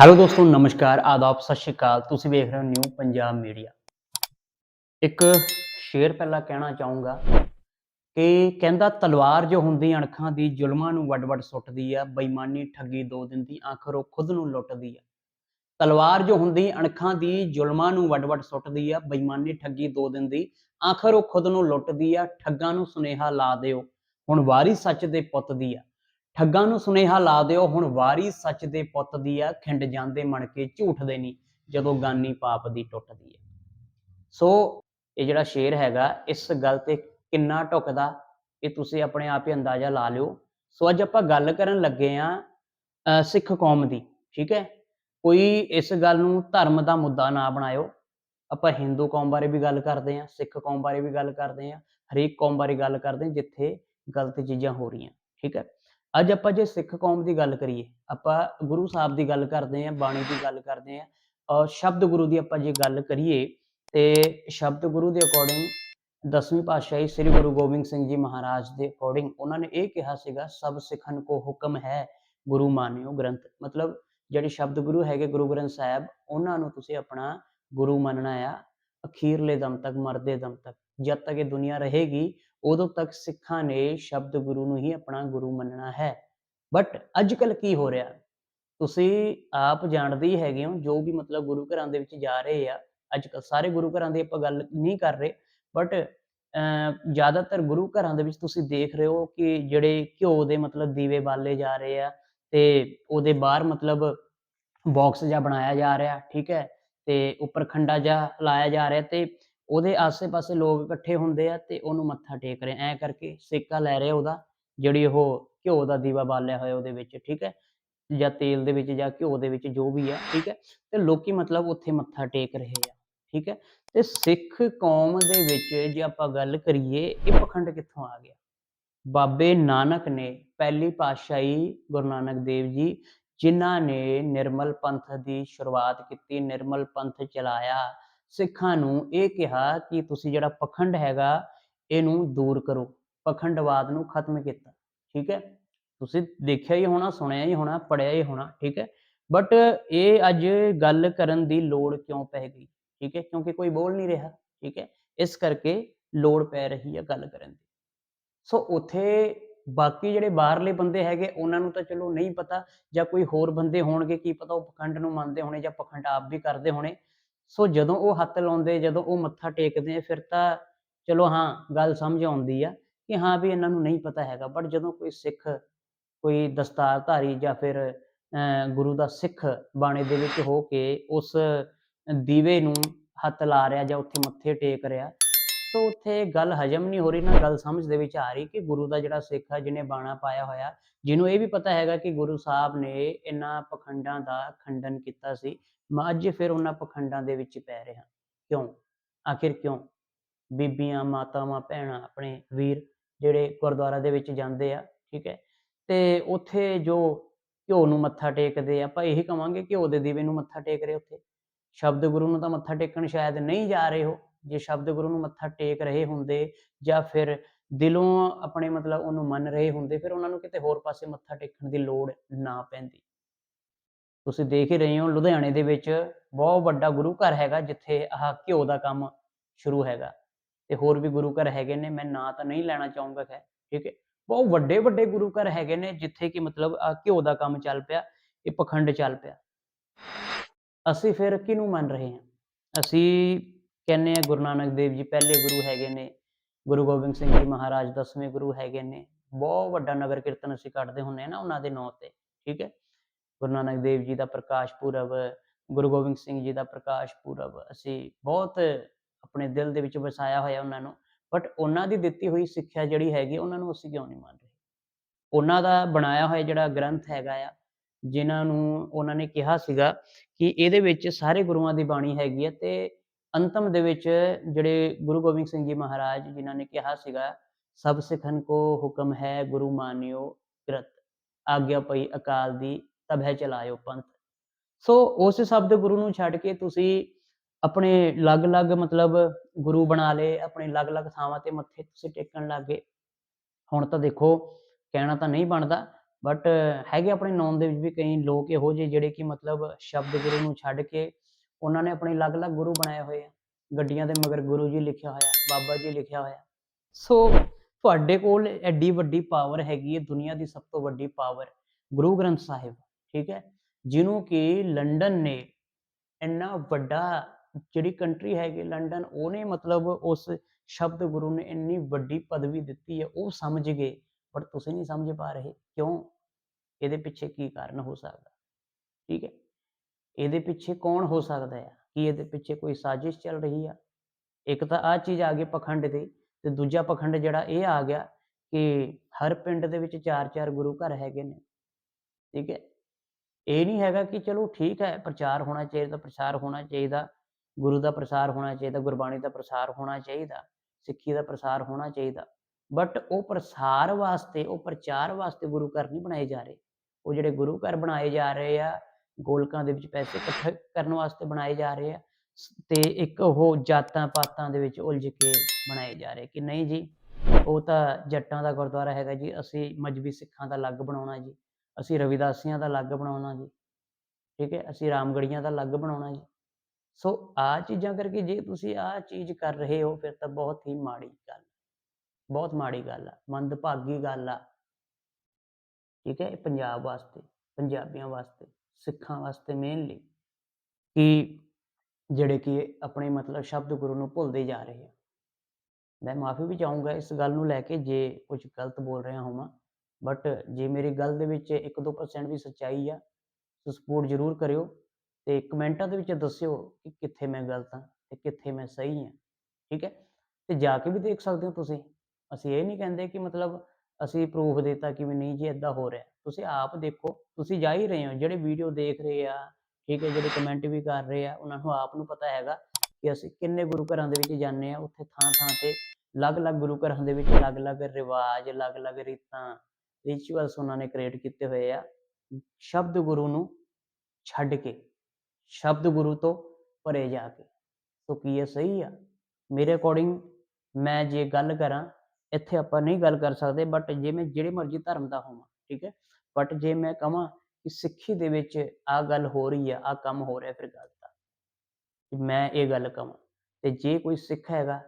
Hello ਦੋਸਤੋ, ਨਮਸਕਾਰ, ਆਦਾਬ, ਸਤਿ ਸ਼੍ਰੀ ਅਕਾਲ। ਤੁਸੀਂ ਵੇਖ ਰਹੇ ਹੋ ਨਿਊ ਪੰਜਾਬ ਮੀਡੀਆ। ਇੱਕ ਸ਼ੇਰ ਪਹਿਲਾਂ ਕਹਿਣਾ ਚਾਹੂੰਗਾ ਕਿ ਕਹਿੰਦਾ ਤਲਵਾਰ ਜੋ ਹੁੰਦੀ ਅਣਖਾਂ ਦੀ, ਜ਼ੁਲਮਾਂ ਨੂੰ ਵੱਡ-ਵੱਡ ਸੁੱਟਦੀ ਆ, ਬੇਈਮਾਨੀ ਠੱਗੀ ਦੋ ਦਿਨ ਦੀ ਆਖਰ ਉਹ ਖੁਦ ਨੂੰ ਲੁੱਟਦੀ ਆ। ਤਲਵਾਰ ਜੋ ਹੁੰਦੀ ਅਣਖਾਂ ਦੀ, ਜ਼ੁਲਮਾਂ ਨੂੰ ਵੱਡ-ਵੱਡ ਸੁੱਟਦੀ ਆ, ਬੇਈਮਾਨੀ ਠੱਗੀ ਦੋ ਦਿਨ ਦੀ ਆਖਰ ਉਹ ਖੁਦ ਨੂੰ ਲੁੱਟਦੀ ਆ, ਠੱਗਾਂ ਨੂੰ ਸੁਨੇਹਾ ਲਾ ਦਿਓ। ਹੁਣ ਵਾਰੀ ਸੱਚ ਦੇ ਪੁੱਤ ਦੀ ਆ। ਠੱਗਾਂ ਨੂੰ ਸੁਨੇਹਾ ਲਾ ਦਿਓ, ਹੁਣ ਵਾਰੀ ਸੱਚ ਦੇ ਪੁੱਤ ਦੀ ਆ, ਖਿੰਡ ਜਾਂਦੇ ਮਣ ਕੇ ਝੂਠ ਦੇ ਨਹੀਂ ਜਦੋਂ ਗਾਨੀ ਪਾਪ ਦੀ ਟੁੱਟਦੀ ਹੈ ਸੋ ਇਹ ਜਿਹੜਾ ਸ਼ੇਰ ਹੈਗਾ, ਇਸ ਗੱਲ ਤੇ ਕਿੰਨਾ ਢੁਕਦਾ, ਇਹ ਤੁਸੀਂ ਆਪਣੇ ਆਪ ਹੀ ਅੰਦਾਜ਼ਾ ਲਾ ਲਿਓ। ਸੋ ਅੱਜ ਆਪਾਂ ਗੱਲ ਕਰਨ ਲੱਗੇ ਆ ਸਿੱਖ ਕੌਮ ਦੀ, ਠੀਕ ਹੈ? ਕੋਈ ਇਸ ਗੱਲ ਨੂੰ ਧਰਮ ਦਾ ਮੁੱਦਾ ਨਾ ਬਣਾਇਓ। ਆਪਾਂ ਹਿੰਦੂ ਕੌਮ ਬਾਰੇ ਵੀ ਗੱਲ ਕਰਦੇ ਆ, ਸਿੱਖ ਕੌਮ ਬਾਰੇ ਵੀ ਗੱਲ ਕਰਦੇ ਆ, ਹਰੇਕ ਕੌਮ ਬਾਰੇ ਗੱਲ ਕਰਦੇ ਆ, ਜਿੱਥੇ ਗਲਤ ਚੀਜ਼ਾਂ ਹੋ ਰਹੀਆਂ, ਠੀਕ ਹੈ? ਅੱਜ ਆਪਾਂ ਜੇ ਸਿੱਖ ਕੌਮ ਦੀ ਗੱਲ ਕਰੀਏ, ਆਪਾਂ ਗੁਰੂ ਸਾਹਿਬ ਦੀ ਗੱਲ ਕਰਦੇ ਆਂ ਬਾਣੀ ਦੀ ਗੱਲ ਕਰਦੇ ਆਂ ਔਰ ਸ਼ਬਦ ਗੁਰੂ ਦੀ ਆਪਾਂ ਜੇ ਗੱਲ ਕਰੀਏ, ਤੇ ਸ਼ਬਦ ਗੁਰੂ ਦੇ ਅਕੋਰਡਿੰਗ ਦਸਵੀਂ ਪਾਤਸ਼ਾਹੀ ਸ੍ਰੀ ਗੁਰੂ ਗੋਬਿੰਦ ਸਿੰਘ ਜੀ ਮਹਾਰਾਜ ਦੇ ਅਕੋਰਡਿੰਗ ਉਹਨਾਂ ਨੇ ਇਹ ਕਿਹਾ ਸੀਗਾ, ਸਭ ਸਿੱਖਨ ਕੋ ਹੁਕਮ ਹੈ ਗੁਰੂ ਮਾਨਿਓ ਗ੍ਰੰਥ। ਮਤਲਬ ਜਿਹੜੇ ਸ਼ਬਦ ਗੁਰੂ ਹੈਗੇ ਗੁਰੂ ਗ੍ਰੰਥ ਸਾਹਿਬ, ਉਹਨਾਂ ਨੂੰ ਤੁਸੀਂ ਆਪਣਾ ਗੁਰੂ ਮੰਨਣਾ ਆ, ਅਖੀਰਲੇ ਦਮ ਤੱਕ, ਮਰਦੇ ਦਮ ਤੱਕ, ਜਦ ਤੱਕ ਇਹ ਦੁਨੀਆ ਰਹੇਗੀ ਉਦੋਂ ਤੱਕ ਸਿੱਖਾਂ ਨੇ ਸ਼ਬਦ ਗੁਰੂ ਨੂੰ ਹੀ ਆਪਣਾ ਗੁਰੂ ਮੰਨਣਾ ਹੈ। ਬਟ ਅੱਜ ਕੱਲ ਕੀ ਹੋ ਰਿਹਾ? ਤੁਸੀਂ ਆਪ ਜਾਣਦੇ ਹੀ ਹੈਗੇ ਹੋ, ਜੋ ਵੀ ਮਤਲਬ ਗੁਰੂ ਘਰਾਂ ਦੇ ਵਿੱਚ ਜਾ ਰਹੇ ਆ ਅੱਜ ਕੱਲ ਸਾਰੇ ਗੁਰੂ ਘਰਾਂ ਦੀ ਆਪਾਂ ਗੱਲ ਨਹੀਂ ਕਰ ਰਹੇ ਬਟ ਜ਼ਿਆਦਾਤਰ ਗੁਰੂ ਘਰਾਂ ਦੇ ਵਿੱਚ ਤੁਸੀਂ ਦੇਖ ਰਹੇ ਹੋ ਕਿ ਜਿਹੜੇ ਘਿਓ ਦੇ ਮਤਲਬ ਦੀਵੇ ਬਾਲੇ ਜਾ ਰਹੇ ਆ ਤੇ ਉਹਦੇ ਬਾਹਰ ਮਤਲਬ ਬਾਕਸ ਜਿਹਾ ਬਣਾਇਆ ਜਾ ਰਿਹਾ, ਠੀਕ ਹੈ, ਤੇ ਉੱਪਰ ਖੰਡਾ ਜਿਹਾ ਲਾਇਆ ਜਾ ਰਿਹਾ ਤੇ ਉਹਦੇ ਆਸੇ-ਪਾਸੇ ਲੋਕ ਇਕੱਠੇ ਹੁੰਦੇ ਆ ਤੇ ਉਹਨੂੰ ਮੱਥਾ ਟੇਕ ਰਹੇ ਐ ਕਰਕੇ ਸੇਕਾ ਲੈ ਰਹੇ ਉਹਦਾ, ਜਿਹੜੀ ਉਹ ਘਿਓ ਦਾ ਦੀਵਾ ਬਾਲਿਆ ਹੋਇਆ ਉਹਦੇ ਵਿੱਚ, ਠੀਕ ਹੈ? ਜਾਂ ਤੇਲ ਦੇ ਵਿੱਚ ਜਾਂ ਘਿਓ ਦੇ ਵਿੱਚ ਜੋ ਵੀ ਆ, ਠੀਕ ਹੈ? ਤੇ ਲੋਕੀ ਮਤਲਬ ਉੱਥੇ ਮੱਥਾ ਟੇਕ ਰਹੇ ਆ, ਠੀਕ ਹੈ? ਤੇ ਸਿੱਖ ਕੌਮ ਦੇ ਵਿੱਚ ਜੇ ਆਪਾਂ ਗੱਲ ਕਰੀਏ, ਇਹ ਪਖੰਡ ਕਿੱਥੋਂ ਆ ਗਿਆ? ਬਾਬੇ ਨਾਨਕ ਨੇ, ਪਹਿਲੀ ਪਾਤਸ਼ਾਹੀ ਗੁਰੂ ਨਾਨਕ ਦੇਵ ਜੀ, ਜਿਨ੍ਹਾਂ ਨੇ ਨਿਰਮਲ ਪੰਥ ਦੀ ਸ਼ੁਰੂਆਤ ਕੀਤੀ, ਨਿਰਮਲ ਪੰਥ ਚਲਾਇਆ। ਸਿੱਖਾਂ ਨੂੰ ਇਹ ਕਿਹਾ ਕਿ ਤੁਸੀਂ ਜਿਹੜਾ ਪਖੰਡ ਹੈਗਾ, ਇਹਨੂੰ ਦੂਰ ਕਰੋ। ਪਖੰਡਵਾਦ ਨੂੰ ਖਤਮ ਕੀਤਾ, ਠੀਕ ਹੈ? ਤੁਸੀਂ ਦੇਖਿਆ ਹੀ ਹੋਣਾ, ਸੁਣਿਆ ਹੀ ਹੋਣਾ ਪੜਿਆ ਹੀ ਹੋਣਾ, ਠੀਕ ਹੈ? ਬਟ ਇਹ ਅੱਜ ਗੱਲ ਕਰਨ ਦੀ ਲੋੜ ਕਿਉਂ ਪੈ ਗਈ, ਠੀਕ ਹੈ? ਕਿਉਂਕਿ ਕੋਈ ਬੋਲ ਨਹੀਂ ਰਿਹਾ, ਠੀਕ ਹੈ? ਇਸ ਕਰਕੇ ਲੋੜ ਪੈ ਰਹੀ ਹੈ ਗੱਲ ਕਰਨ ਦੀ। ਸੋ ਉਥੇ ਬਾਕੀ ਜਿਹੜੇ ਬਾਹਰਲੇ ਬੰਦੇ ਹੈਗੇ, ਉਹਨਾਂ ਨੂੰ ਤਾਂ ਚਲੋ ਨਹੀਂ ਪਤਾ, ਜਾਂ ਕੋਈ ਹੋਰ ਬੰਦੇ ਹੋਣਗੇ, ਕੀ ਪਤਾ ਉਹ ਪਖੰਡ ਨੂੰ ਮੰਨਦੇ ਹੋਣੇ ਜਾਂ ਪਖੰਡ ਆਪ ਵੀ ਕਰਦੇ ਹੋਣੇ। ਸੋ ਜਦੋਂ ਉਹ ਹੱਥ ਲਾਉਂਦੇ, ਜਦੋਂ ਉਹ ਮੱਥਾ ਟੇਕਦੇ ਫਿਰ ਤਾਂ ਚਲੋ ਹਾਂ, ਗੱਲ ਸਮਝ ਆਉਂਦੀ ਆ ਕਿ ਹਾਂ ਵੀ ਇਹਨਾਂ ਨੂੰ ਨਹੀਂ ਪਤਾ ਹੈਗਾ। ਬਟ ਜਦੋਂ ਕੋਈ ਸਿੱਖ, ਕੋਈ ਦਸਤਾਰਧਾਰੀ ਜਾਂ ਫਿਰ ਗੁਰੂ ਦਾ ਸਿੱਖ ਬਾਣੇ ਦੇ ਵਿੱਚ ਹੋ ਕੇ ਉਸ ਦੀਵੇ ਨੂੰ ਹੱਥ ਲਾ ਰਿਹਾ ਜਾਂ ਉੱਥੇ ਮੱਥੇ ਟੇਕ ਰਿਹਾ, ਸੋ ਉੱਥੇ ਗੱਲ ਹਜਮ ਨਹੀਂ ਹੋ ਰਹੀ, ਨਾ ਗੱਲ ਸਮਝ ਦੇ ਵਿੱਚ ਆ ਰਹੀ ਕਿ ਗੁਰੂ ਦਾ ਜਿਹੜਾ ਸਿੱਖ ਆ, ਜਿਹਨੇ ਬਾਣਾ ਪਾਇਆ ਹੋਇਆ, ਜਿਹਨੂੰ ਇਹ ਵੀ ਪਤਾ ਹੈਗਾ ਕਿ ਗੁਰੂ ਸਾਹਿਬ ਨੇ ਇਹਨਾਂ ਪਖੰਡਾਂ ਦਾ ਖੰਡਨ ਕੀਤਾ ਸੀ। ਮੈਂ ਅੱਜ ਫਿਰ ਉਹਨਾਂ ਪਖੰਡਾਂ ਦੇ ਵਿੱਚ ਪੈ ਰਿਹਾ। ਕਿਉਂ? ਆਖਿਰ ਕਿਉਂ? ਬੀਬੀਆਂ, ਮਾਤਾਵਾਂ, ਭੈਣਾਂ ਆਪਣੇ ਵੀਰ ਜਿਹੜੇ ਗੁਰਦੁਆਰਾ ਦੇ ਵਿੱਚ ਜਾਂਦੇ ਆ, ਠੀਕ ਹੈ? ਤੇ ਉੱਥੇ ਜੋ ਘਿਓ ਨੂੰ ਮੱਥਾ ਟੇਕਦੇ ਆ, ਆਪਾਂ ਇਹੀ ਕਵਾਂਗੇ ਘਿਓ ਦੇ ਦੀਵੇ ਨੂੰ ਮੱਥਾ ਟੇਕ ਰਹੇ ਉੱਥੇ। ਸ਼ਬਦ ਗੁਰੂ ਨੂੰ ਤਾਂ ਮੱਥਾ ਟੇਕਣ ਸ਼ਾਇਦ ਨਹੀਂ ਜਾ ਰਹੇ ਹੋ। ਜੇ ਸ਼ਬਦ ਗੁਰੂ ਨੂੰ ਮੱਥਾ ਟੇਕ ਰਹੇ ਹੁੰਦੇ ਜਾਂ ਫਿਰ ਦਿਲੋਂ ਆਪਣੇ ਮਤਲਬ ਉਹਨੂੰ ਮੰਨ ਰਹੇ ਹੁੰਦੇ, ਫਿਰ ਉਹਨਾਂ ਨੂੰ ਕਿਤੇ ਹੋਰ ਪਾਸੇ ਮੱਥਾ ਟੇਕਣ ਦੀ ਲੋੜ ਨਾ ਪੈਂਦੀ। ਤੁਸੀਂ ਦੇਖ ਹੀ ਰਹੇ ਹੋ, ਲੁਧਿਆਣੇ ਦੇ ਵਿੱਚ ਬਹੁਤ ਵੱਡਾ ਗੁਰੂ ਘਰ ਹੈਗਾ, ਜਿੱਥੇ ਆਹ ਘਿਓ ਦਾ ਕੰਮ ਸ਼ੁਰੂ ਹੈਗਾ। ਤੇ ਹੋਰ ਵੀ ਗੁਰੂ ਘਰ ਹੈਗੇ ਨੇ, ਮੈਂ ਨਾਂ ਤਾਂ ਨਹੀਂ ਲੈਣਾ ਚਾਹੂੰਗਾ ਖੈ ਠੀਕ ਹੈ। ਬਹੁਤ ਵੱਡੇ ਵੱਡੇ ਗੁਰੂ ਘਰ ਹੈਗੇ ਨੇ, ਜਿੱਥੇ ਕਿ ਮਤਲਬ ਆ ਘਿਓ ਦਾ ਕੰਮ ਚੱਲ ਪਿਆ, ਇਹ ਪਖੰਡ ਚੱਲ ਪਿਆ। ਅਸੀਂ ਫਿਰ ਕਿਹਨੂੰ ਮੰਨ ਰਹੇ ਹਾਂ? ਅਸੀਂ ਕਹਿੰਨੇ ਆ ਗੁਰੂ ਨਾਨਕ ਦੇਵ ਜੀ ਪਹਿਲੇ ਗੁਰੂ ਹੈਗੇ ਨੇ, ਗੁਰੂ ਗੋਬਿੰਦ ਸਿੰਘ ਜੀ ਮਹਾਰਾਜ ਦਸਵੇਂ ਗੁਰੂ ਹੈਗੇ ਨੇ। ਬਹੁਤ ਵੱਡਾ ਨਗਰ ਕੀਰਤਨ ਅਸੀਂ ਕੱਢਦੇ ਹੁੰਨੇ ਆ ਨਾ ਉਹਨਾਂ ਦੇ ਨਾਂ ਤੇ, ਠੀਕ ਹੈ। ਗੁਰੂ ਨਾਨਕ ਦੇਵ ਜੀ ਦਾ ਪ੍ਰਕਾਸ਼ ਪੁਰਬ, ਗੁਰੂ ਗੋਬਿੰਦ ਸਿੰਘ ਜੀ ਦਾ ਪ੍ਰਕਾਸ਼ ਪੁਰਬ, ਅਸੀਂ ਬਹੁਤ ਆਪਣੇ ਦਿਲ ਦੇ ਵਿੱਚ ਵਸਾਇਆ ਹੋਇਆ ਉਹਨਾਂ ਨੂੰ ਬਟ ਉਹਨਾਂ ਦੀ ਦਿੱਤੀ ਹੋਈ ਸਿੱਖਿਆ ਜਿਹੜੀ ਹੈਗੀ, ਉਹਨਾਂ ਨੂੰ ਅਸੀਂ ਕਿਉਂ ਨਹੀਂ ਮੰਨ ਰਹੇ? ਉਹਨਾਂ ਦਾ ਬਣਾਇਆ ਹੋਇਆ ਜਿਹੜਾ ਗ੍ਰੰਥ ਹੈਗਾ ਆ, ਜਿਨ੍ਹਾਂ ਨੂੰ ਉਹਨਾਂ ਨੇ ਕਿਹਾ ਸੀਗਾ ਕਿ ਇਹਦੇ ਵਿੱਚ ਸਾਰੇ ਗੁਰੂਆਂ ਦੀ ਬਾਣੀ ਹੈਗੀ ਹੈ ਤੇ ਅੰਤਮ ਦੇ ਵਿੱਚ ਜਿਹੜੇ ਗੁਰੂ ਗੋਬਿੰਦ ਸਿੰਘ ਜੀ ਮਹਾਰਾਜ ਜਿਨ੍ਹਾਂ ਨੇ ਕਿਹਾ ਸੀਗਾ, ਸਭ ਸਿੱਖਨ ਕੋ ਹੁਕਮ ਹੈ ਗੁਰੂ ਮਾਨਿਓ ਕਿਰਤ, ਆਗਿਆ ਪਈ ਅਕਾਲ ਦੀ ਤਬਹਿ ਚਲਾਇਓ ਪੰਥ। ਸੋ ਉਸ ਸ਼ਬਦ ਗੁਰੂ ਨੂੰ ਛੱਡ ਕੇ ਤੁਸੀਂ ਆਪਣੇ ਅਲੱਗ-ਅਲੱਗ ਮਤਲਬ ਗੁਰੂ ਬਣਾ ਲਏ, ਆਪਣੇ ਅਲੱਗ-ਅਲੱਗ ਥਾਵਾਂ ਤੇ ਮੱਥੇ ਤੁਸੀਂ ਟੇਕਣ ਲੱਗੇ ਹੁਣ ਤਾਂ ਦੇਖੋ, ਕਹਿਣਾ ਤਾਂ ਨਹੀਂ ਬਣਦਾ ਬਟ ਹੈਗੇ ਆਪਣੇ ਨੌਨ ਦੇ ਵਿੱਚ ਵੀ ਕਈ ਲੋਕ ਇਹੋ ਜਿਹੇ ਜਿਹੜੇ ਕਿ ਮਤਲਬ ਸ਼ਬਦ ਗੁਰੂ ਨੂੰ ਛੱਡ ਕੇ ਉਹਨਾਂ ਨੇ ਆਪਣੇ ਅਲੱਗ-ਅਲੱਗ ਗੁਰੂ ਬਣਾਏ ਹੋਏ ਆ। ਗੱਡੀਆਂ ਦੇ ਮਗਰ ਗੁਰੂ ਜੀ ਲਿਖਿਆ ਹੋਇਆ, ਬਾਬਾ ਜੀ ਲਿਖਿਆ ਹੋਇਆ। ਸੋ ਤੁਹਾਡੇ ਕੋਲ ਐਡੀ ਵੱਡੀ ਪਾਵਰ ਹੈਗੀ ਹੈ, ਦੁਨੀਆ ਦੀ ਸਭ ਤੋਂ ਵੱਡੀ ਪਾਵਰ ਗੁਰੂ ਗ੍ਰੰਥ ਸਾਹਿਬ। ਠੀਕ ਹੈ, ਜਿਹਨੂੰ ਕਿ ਲੰਡਨ ਨੇ ਇੰਨਾ ਵੱਡਾ ਜਿਹੜੀ ਕੰਟਰੀ ਹੈਗੀ ਲੰਡਨ, ਉਹਨੇ ਮਤਲਬ ਉਸ ਸ਼ਬਦ ਗੁਰੂ ਨੇ ਇੰਨੀ ਵੱਡੀ ਪਦਵੀ ਦਿੱਤੀ ਹੈ, ਉਹ ਸਮਝ ਗਏ, ਪਰ ਤੁਸੀਂ ਨਹੀਂ ਸਮਝ ਪਾ ਰਹੇ, ਕਿਉਂ? ਇਹਦੇ ਪਿੱਛੇ ਕੀ ਕਾਰਨ ਹੋ ਸਕਦਾ? ਠੀਕ ਹੈ, ਇਹਦੇ ਪਿੱਛੇ ਕੌਣ ਹੋ ਸਕਦਾ ਹੈ? ਕੀ ਇਹਦੇ ਪਿੱਛੇ ਕੋਈ ਸਾਜ਼ਿਸ਼ ਚੱਲ ਰਹੀ ਆ? ਇੱਕ ਤਾਂ ਆ ਚੀਜ਼ ਆ ਗਈ ਪਖੰਡ ਦੀ, ਤੇ ਦੂਜਾ ਪਖੰਡ ਜਿਹੜਾ ਇਹ ਆ ਗਿਆ ਕਿ ਹਰ ਪਿੰਡ ਦੇ ਵਿੱਚ ਚਾਰ ਚਾਰ ਗੁਰੂ ਘਰ ਹੈਗੇ ਨੇ, ਠੀਕ ਹੈ ਇਹ ਨਹੀਂ ਹੈਗਾ ਕਿ ਚਲੋ ਠੀਕ ਹੈ, ਪ੍ਰਚਾਰ ਹੋਣਾ ਚਾਹੀਦਾ, ਪ੍ਰਸਾਰ ਹੋਣਾ ਚਾਹੀਦਾ, ਗੁਰੂ ਦਾ ਪ੍ਰਸਾਰ ਹੋਣਾ ਚਾਹੀਦਾ, ਗੁਰਬਾਣੀ ਦਾ ਪ੍ਰਸਾਰ ਹੋਣਾ ਚਾਹੀਦਾ, ਸਿੱਖੀ ਦਾ ਪ੍ਰਸਾਰ ਹੋਣਾ ਚਾਹੀਦਾ ਬਟ ਉਹ ਪ੍ਰਸਾਰ ਵਾਸਤੇ, ਉਹ ਪ੍ਰਚਾਰ ਵਾਸਤੇ ਗੁਰੂ ਘਰ ਨਹੀਂ ਬਣਾਏ ਜਾ ਰਹੇ। ਉਹ ਜਿਹੜੇ ਗੁਰੂ ਘਰ ਬਣਾਏ ਜਾ ਰਹੇ ਆ, ਗੋਲਕਾਂ ਦੇ ਵਿੱਚ ਪੈਸੇ ਇਕੱਠੇ ਕਰਨ ਵਾਸਤੇ ਬਣਾਏ ਜਾ ਰਹੇ ਆ ਤੇ ਇੱਕ ਉਹ ਜਾਤਾਂ ਪਾਤਾਂ ਦੇ ਵਿੱਚ ਉਲਝ ਕੇ ਬਣਾਏ ਜਾ ਰਹੇ ਕਿ ਨਹੀਂ ਜੀ, ਉਹ ਤਾਂ ਜੱਟਾਂ ਦਾ ਗੁਰਦੁਆਰਾ ਹੈਗਾ ਜੀ, ਅਸੀਂ ਮਜਬੀ ਸਿੱਖਾਂ ਦਾ ਅਲੱਗ ਬਣਾਉਣਾ ਜੀ। ਅਸੀਂ ਰਵਿਦਾਸੀਆਂ ਦਾ ਅਲੱਗ ਬਣਾਉਣਾ ਜੀ, ਠੀਕ ਹੈ, ਅਸੀਂ ਰਾਮਗੜੀਆਂ ਦਾ ਅਲੱਗ ਬਣਾਉਣਾ ਜੀ। ਸੋ ਆ ਚੀਜ਼ਾਂ ਕਰਕੇ ਜੇ ਤੁਸੀਂ ਆ ਚੀਜ਼ ਕਰ ਰਹੇ ਹੋ, ਫਿਰ ਤਾਂ ਬਹੁਤ ਹੀ ਮਾੜੀ ਗੱਲ, ਬਹੁਤ ਮਾੜੀ ਗੱਲ ਆ, ਮੰਦਭਾਗੀ ਗੱਲ ਆ। ਠੀਕ ਹੈ ਪੰਜਾਬ ਵਾਸਤੇ, ਪੰਜਾਬੀਆਂ ਵਾਸਤੇ, ਸਿੱਖਾਂ ਵਾਸਤੇ ਮੇਨਲੀ ਕਿ ਜਿਹੜੇ ਕਿ ਆਪਣੇ ਮਤਲਬ ਸ਼ਬਦ ਗੁਰੂ ਨੂੰ ਭੁੱਲਦੇ ਜਾ ਰਹੇ ਆ। ਮੈਂ ਮਾਫੀ ਵੀ ਚਾਹੂੰਗਾ ਇਸ ਗੱਲ ਨੂੰ ਲੈ ਕੇ, ਜੇ ਕੁਝ ਗਲਤ ਬੋਲ ਰਿਹਾ ਹੋਵਾਂ। ਬਟ ਜੇ ਮੇਰੀ ਗੱਲ ਦੇ ਵਿੱਚ 1-2% ਵੀ ਸੱਚਾਈ ਆ ਸੋ ਸਪੋਰਟ ਜ਼ਰੂਰ ਕਰਿਓ ਤੇ ਕਮੈਂਟਾਂ ਦੇ ਵਿੱਚ ਦੱਸਿਓ ਕਿ ਕਿੱਥੇ ਮੈਂ ਗਲਤ ਹਾਂ ਤੇ ਕਿੱਥੇ ਮੈਂ ਸਹੀ ਹਾਂ, ਠੀਕ ਹੈ? ਤੇ ਜਾ ਕੇ ਵੀ ਦੇਖ ਸਕਦੇ ਹੋ ਤੁਸੀਂ। ਅਸੀਂ ਇਹ ਨਹੀਂ ਕਹਿੰਦੇ ਕਿ ਮਤਲਬ ਅਸੀਂ ਪ੍ਰੂਫ ਦਿੱਤਾ ਕਿ ਵੀ ਨਹੀਂ ਜੀ ਇਦਾਂ ਹੋ ਰਿਹਾ। ਤੁਸੀਂ ਆਪ ਦੇਖੋ, ਤੁਸੀਂ ਜਾ ਹੀ ਰਹੇ ਹੋ, ਜਿਹੜੇ ਵੀਡੀਓ ਦੇਖ ਰਹੇ ਆ, ਠੀਕ ਹੈ, ਜਿਹੜੇ ਕਮੈਂਟ ਵੀ ਕਰ ਰਹੇ ਆ, ਉਹਨਾਂ ਨੂੰ ਆਪ ਨੂੰ ਪਤਾ ਹੈਗਾ ਕਿ ਅਸੀਂ ਕਿੰਨੇ ਗੁਰੂ ਘਰਾਂ ਦੇ ਵਿੱਚ ਜਾਂਦੇ ਆ ਉੱਥੇ ਥਾਂ ਥਾਂ ਤੇ ਅਲੱਗ-ਅਲੱਗ ਗੁਰੂ ਘਰਾਂ ਦੇ ਵਿੱਚ ਅਲੱਗ-ਅਲੱਗ ਰਿਵਾਜ, ਅਲੱਗ-ਅਲੱਗ ਰੀਤਾਂ ਰਿਚੁਅਲਸ ਉਹਨਾਂ ਨੇ ਕ੍ਰੀਏਟ ਕੀਤੇ ਹੋਏ ਆ, ਸ਼ਬਦ ਗੁਰੂ ਨੂੰ ਛੱਡ ਕੇ, ਸ਼ਬਦ ਗੁਰੂ ਤੋਂ ਪਰੇ ਜਾ ਕੇ। ਸੋ ਕੀ ਇਹ ਸਹੀ ਆ? ਮੇਰੇ ਅਕੋਰਡਿੰਗ ਮੈਂ ਜੇ ਗੱਲ ਕਰਾਂ, ਇੱਥੇ ਆਪਾਂ ਨਹੀਂ ਗੱਲ ਕਰ ਸਕਦੇ ਬਟ ਜੇ ਮੈਂ ਜਿਹੜੇ ਮਰਜ਼ੀ ਧਰਮ ਦਾ ਹੋਵਾਂ, ਠੀਕ ਹੈ? ਬਟ ਜੇ ਮੈਂ ਕਹਾਂ ਕਿ ਸਿੱਖੀ ਦੇ ਵਿੱਚ ਆ ਗੱਲ ਹੋ ਰਹੀ ਆ ਆ ਕੰਮ ਹੋ ਰਿਹਾ, ਫਿਰ ਗਲਤ ਆ ਮੈਂ ਇਹ ਗੱਲ ਕਹਾਂ। ਤੇ ਜੇ ਕੋਈ ਸਿੱਖ ਹੈਗਾ,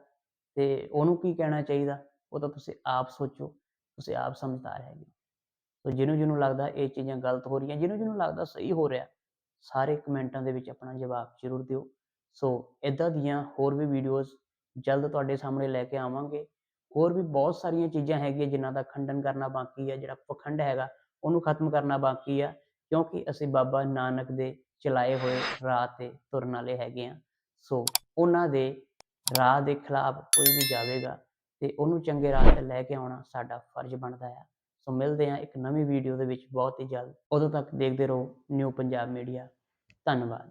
ਤੇ ਉਹਨੂੰ ਕੀ ਕਹਿਣਾ ਚਾਹੀਦਾ? ਉਹ ਤਾਂ ਤੁਸੀਂ ਆਪ ਸੋਚੋ। ਤੁਸੀਂ ਆਪ ਸਮਝਦਾਰ ਹੈਗੇ ਸੋ ਜਿਹਨੂੰ ਜਿਹਨੂੰ ਲੱਗਦਾ ਇਹ ਚੀਜ਼ਾਂ ਗਲਤ ਹੋ ਰਹੀਆਂ, ਜਿਹਨੂੰ ਜਿਹਨੂੰ ਲੱਗਦਾ ਸਹੀ ਹੋ ਰਿਹਾ, ਸਾਰੇ ਕਮੈਂਟਾਂ ਦੇ ਵਿੱਚ ਆਪਣਾ ਜਵਾਬ ਜ਼ਰੂਰ ਦਿਓ। ਸੋ ਇਦਾਂ ਦੀਆਂ ਹੋਰ ਵੀ ਵੀਡੀਓਜ਼ ਜਲਦ ਤੁਹਾਡੇ ਸਾਹਮਣੇ ਲੈ ਕੇ ਆਵਾਂਗੇ। ਹੋਰ ਵੀ ਬਹੁਤ ਸਾਰੀਆਂ ਚੀਜ਼ਾਂ ਹੈਗੀਆਂ ਜਿਨ੍ਹਾਂ ਦਾ ਖੰਡਨ ਕਰਨਾ ਬਾਕੀ ਹੈ ਜਿਹੜਾ ਪਖੰਡ ਹੈਗਾ, ਉਹਨੂੰ ਖਤਮ ਕਰਨਾ ਬਾਕੀ ਆ, ਕਿਉਂਕਿ ਅਸੀਂ ਬਾਬਾ ਨਾਨਕ ਦੇ ਚਲਾਏ ਹੋਏ ਰਾਹ ਤੇ ਤੁਰਨ ਵਾਲੇ ਹੈਗੇ ਆ। ਸੋ ਉਹਨਾਂ ਦੇ ਰਾਹ ਦੇ ਖਿਲਾਫ ਕੋਈ ਵੀ ਜਾਵੇਗਾ ਤੇ ਉਹਨੂੰ ਚੰਗੇ ਰਾਹ ਤੇ ਲੈ ਕੇ ਆਉਣਾ ਸਾਡਾ ਫਰਜ਼ ਬਣਦਾ ਹੈ ਸੋ ਮਿਲਦੇ ਹਾਂ ਇੱਕ ਨਵੀਂ ਵੀਡੀਓ ਦੇ ਵਿੱਚ ਬਹੁਤ ਹੀ ਜਲਦ। ਉਦੋਂ ਤੱਕ ਦੇਖਦੇ ਰਹੋ ਨਿਊ ਪੰਜਾਬ ਮੀਡੀਆ ਧੰਨਵਾਦ।